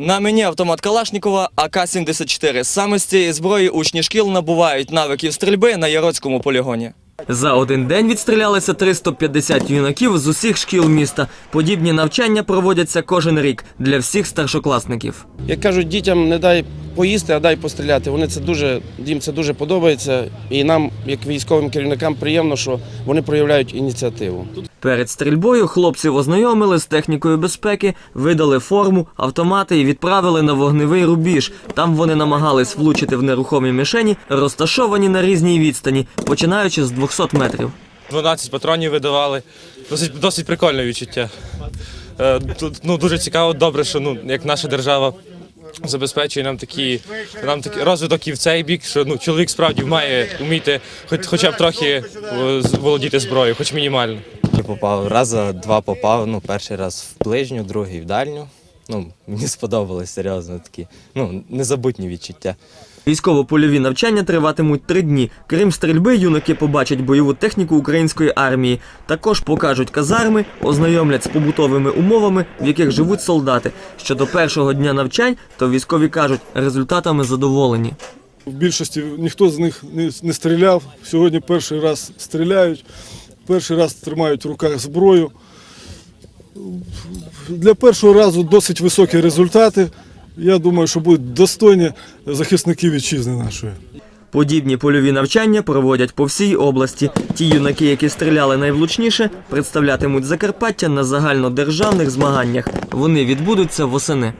На мені автомат Калашнікова АК-74. Саме з цієї зброї учні шкіл набувають навиків стрільби на Яроцькому полігоні. За один день відстрілялися 350 юнаків з усіх шкіл міста. Подібні навчання проводяться кожен рік для всіх старшокласників. Як кажуть, дітям не дай поїсти, а дай постріляти. Вони це дуже їм це дуже подобається. І нам, як військовим керівникам, приємно, що вони проявляють ініціативу. Перед стрільбою хлопців ознайомили з технікою безпеки, видали форму, автомати і відправили на вогневий рубіж. Там вони намагались влучити в нерухомі мішені, розташовані на різній відстані, починаючи з 200 метрів. 12 патронів видавали. Досить, досить прикольне відчуття. Е, ну, дуже цікаво, добре, що ну, як наша держава забезпечує нам такі, нам такі розвиток і в цей бік, що ну, чоловік справді має вміти хоч, хоча б трохи е, володіти зброєю, хоч мінімально. Попав раза два попав. Ну, перший раз в ближню, другий в дальню. Ну, мені сподобалось серйозно такі. Ну, незабутні відчуття. Військово-польові навчання триватимуть три дні. Крім стрільби, юнаки побачать бойову техніку української армії. Також покажуть казарми, ознайомлять з побутовими умовами, в яких живуть солдати. Щодо першого дня навчань, то військові кажуть, результатами задоволені. В більшості ніхто з них не, не стріляв. Сьогодні перший раз стріляють, перший раз тримають в руках зброю. Для першого разу досить високі результати. Я думаю, що будуть достойні захисники вітчизни нашої. Подібні польові навчання проводять по всій області. Ті юнаки, які стріляли найвлучніше, представлятимуть Закарпаття на загальнодержавних змаганнях. Вони відбудуться восени.